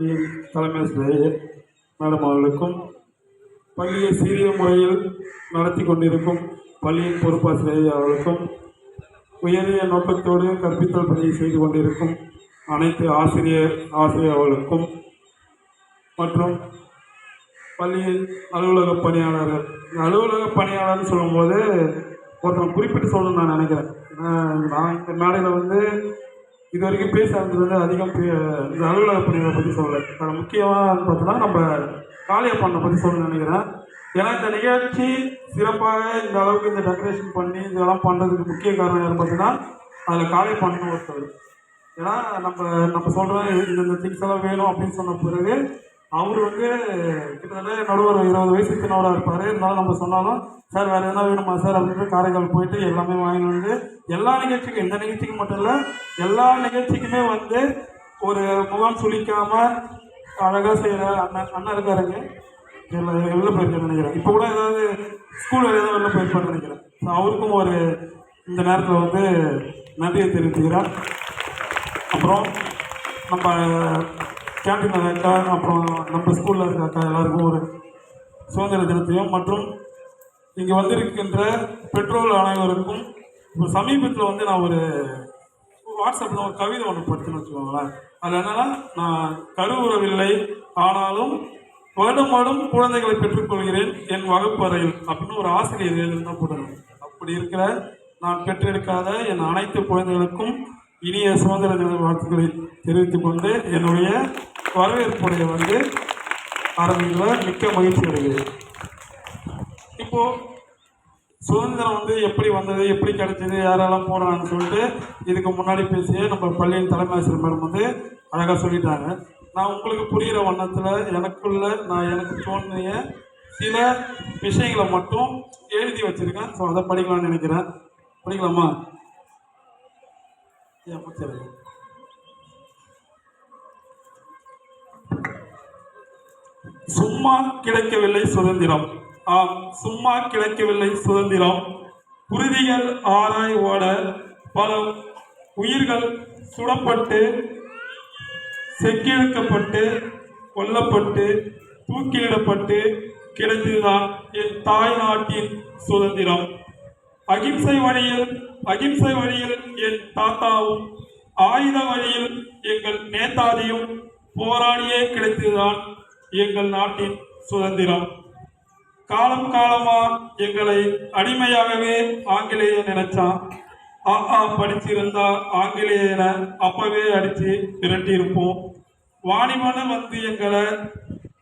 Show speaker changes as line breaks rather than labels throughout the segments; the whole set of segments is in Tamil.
தலைமை ஆசிரியர் மேடம் அவர்களுக்கும் பள்ளியை சீரிய முறையில் நடத்தி கொண்டிருக்கும் பள்ளியின் பொறுப்பாசிரியர் அவர்களுக்கும் உயரிய நோக்கத்தோடு கற்பித்தல் பணியை செய்து கொண்டிருக்கும் அனைத்து ஆசிரியர் ஆசிரியர் அவர்களுக்கும் மற்றும் பள்ளியின் அலுவலக பணியாளர்கள் அலுவலக பணியாளர்னு சொல்லும்போது ஒருத்தன் குறிப்பிட்டு சொல்லணும்னு நான் நினைக்கிறேன். நான் இந்த மேடையில் வந்து இது வரைக்கும் பேச வந்து அதிகம் பே- இந்த அலுவலக பணிகளை பற்றி சொல்லலை. அதில் முக்கியமாக பார்த்தோன்னா நம்ம காளியப்பண்ணை பற்றி சொல்லணும்னு நினைக்கிறேன். ஏன்னா இந்த நிகழ்ச்சி சிறப்பாக இந்த அளவுக்கு இந்த டெக்கரேஷன் பண்ணி இதெல்லாம் பண்ணுறதுக்கு முக்கிய காரணம் யார் பார்த்தீங்கன்னா அதில் காளியப்பண்ணு ஒருத்தர். ஏன்னா நம்ம நம்ம சொல்கிறோம் இந்த திங்ஸ் எல்லாம் வேணும் அப்படின்னு சொன்ன பிறகு அவர் வந்து கிட்டத்தட்ட என்னோட ஒரு இருபது வயசு சின்னவராக இருப்பார். இருந்தாலும் நம்ம சொன்னாலும் சார் வேறு எதனா வேணுமா சார்? அப்படின்ட்டு காரைக்கால் போயிட்டு எல்லாமே வாங்கி வந்து எல்லா நிகழ்ச்சிக்கும் இந்த நிகழ்ச்சிக்கு மட்டும் இல்லை எல்லா நிகழ்ச்சிக்குமே வந்து ஒரு முகம் சுளிக்காமல் அழகாக செய்கிற அண்ணன் அண்ணன் இருக்காருங்க. வெளில வெளில போயிருக்கேன்னு நினைக்கிறேன். இப்போ கூட ஏதாவது ஸ்கூல் ஏதாவது வெளில போயிருப்பான்னு நினைக்கிறேன். ஸோ அவருக்கும் ஒரு இந்த நேரத்தில் வந்து நன்றியை தெரிவித்துக்கிறேன் அப்புறம் நம்ம கேண்டீனில் அக்கா அப்புறம் நம்ம ஸ்கூலில் இருக்க அக்கா எல்லாருக்கும் ஒரு சுதந்திர தினத்தையும் மற்றும் இங்கே வந்திருக்கின்ற பெற்றோர்கள் அனைவருக்கும் இப்போ சமீபத்தில் வந்து நான் ஒரு வாட்ஸ்அப்பில் ஒரு கவிதை ஒன்று படிச்சுன்னு வச்சுக்கோங்களேன். அது என்னென்னா நான் கருவுறவில்லை ஆனாலும் வருடம் வருடம் குழந்தைகளை பெற்றுக்கொள்கிறேன் என் வகுப்பறையில் அப்படின்னு ஒரு ஆசிரியர் தான் போடணும் அப்படி இருக்கிற நான் பெற்றெடுக்காத என் அனைத்து குழந்தைகளுக்கும் இனிய சுதந்திர தின வாழ்த்துக்களை தெரிவித்துக் கொண்டு என்னுடைய வரவேற்புடைய வந்து ஆரம்பிக்கிற மிக்க மகிழ்ச்சி அடைகிறது இப்போ சுதந்திரம் வந்து எப்படி வந்தது எப்படி கிடைச்சது யாரெல்லாம் போனான்னு சொல்லிட்டு இதுக்கு முன்னாடி பேசிய நம்ம பள்ளியின் தலைமை ஆசிரியர் மேடம் வந்து அழகாக சொல்லிட்டாங்க. நான் உங்களுக்கு புரிகிற வண்ணத்தில் எனக்குள்ள நான் எனக்கு தோன்றிய சில விஷயங்களை மட்டும் எழுதி வச்சுருக்கேன். ஸோ அதை படிக்கலாம்னு நினைக்கிறேன். படிக்கலாமா? ஏன் சும்மா கிடைக்கவில்லை சுதந்திரம். ஆம் சும்மா கிடைக்கவில்லை சுதந்திரம். குருதிகள் ஆராய் ஓட பல உயிர்கள் சுடப்பட்டு செக்கிழுக்கப்பட்டு கொல்லப்பட்டு தூக்கிலிடப்பட்டு கிடைத்ததுதான் என் தாய் நாட்டின் சுதந்திரம். அகிம்சை வழியில் அகிம்சை வழியில் என் தாத்தாவும் ஆயுத வழியில் எங்கள் நேதாஜியும் போராடியே கிடைத்ததுதான் எங்கள் நாட்டின் சுதந்திரம். காலம் காலமா எங்களை அடிமையாகவே ஆங்கிலேய நினைச்சான். ஆ ஆ படிச்சிருந்தா ஆங்கிலேயனை அப்பவே அடித்து விரட்டியிருப்போம் வாணிபனை வந்து எங்களை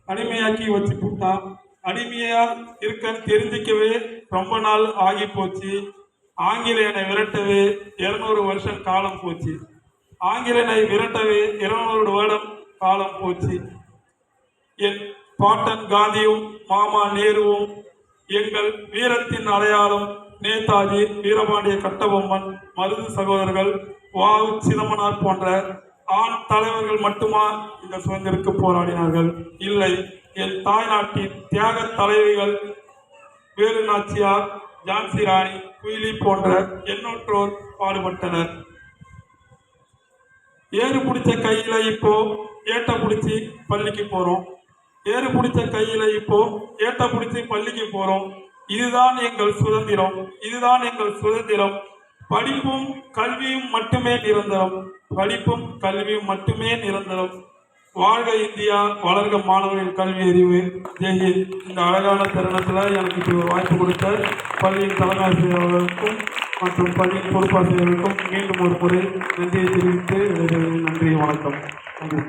அடிமையாக்கி வச்சு போட்டான் அடிமையா இருக்கன்னு தெரிஞ்சிக்கவே ரொம்ப நாள் ஆகி போச்சு ஆங்கிலேயனை விரட்டவே இருநூறு வருஷம் காலம் போச்சு. ஆங்கிலேயனை விரட்டவே இருநூறு வருடம் காலம் போச்சு. என் பாட்டன் காந்தியும் மாமா நேருவும் எங்கள் வீரத்தின் அடையாளம் நேதாஜி வீரபாண்டிய கட்டபொம்மன் மருது சகோதரர்கள் வாவு சிதம்பனார் போன்ற ஆண் தலைவர்கள் மட்டுமா இந்த சுதந்திரக்கு போராடினார்கள்? இல்லை. என் தாய்நாட்டின் தியாக தலைவிகள் வேலு நாச்சியார் ஜான்சி ராணி குயிலி போன்ற எண்ணற்றோர் பாடுபட்டனர். ஏறு பிடிச்ச கையில இப்போ ஏட்ட பிடிச்சி பள்ளிக்கு போறோம். ஏறு பிடிச்ச கையில இப்போ ஏட்ட பிடிச்சி பள்ளிக்கு போறோம். இதுதான் எங்கள் சுதந்திரம். இதுதான் எங்கள் சுதந்திரம். படிப்பும் கல்வியும் மட்டுமே நிரந்தரம். படிப்பும் கல்வியும் மட்டுமே நிரந்தரம். வாழ்க இந்தியா வளர்க மாணவர்களின் கல்வி அறிவு. ஜெய்ஹிந்த் இந்த அழகான தருணத்தில் எனக்கு இப்படி ஒரு வாய்ப்பு கொடுத்த பள்ளியின் தலைமை மற்றும் பள்ளியின் பொறுப்பாசிரியர்களுக்கும் மீண்டும் ஒரு முறை நன்றியை தெரிவித்து நன்றி வணக்கம். நன்றி.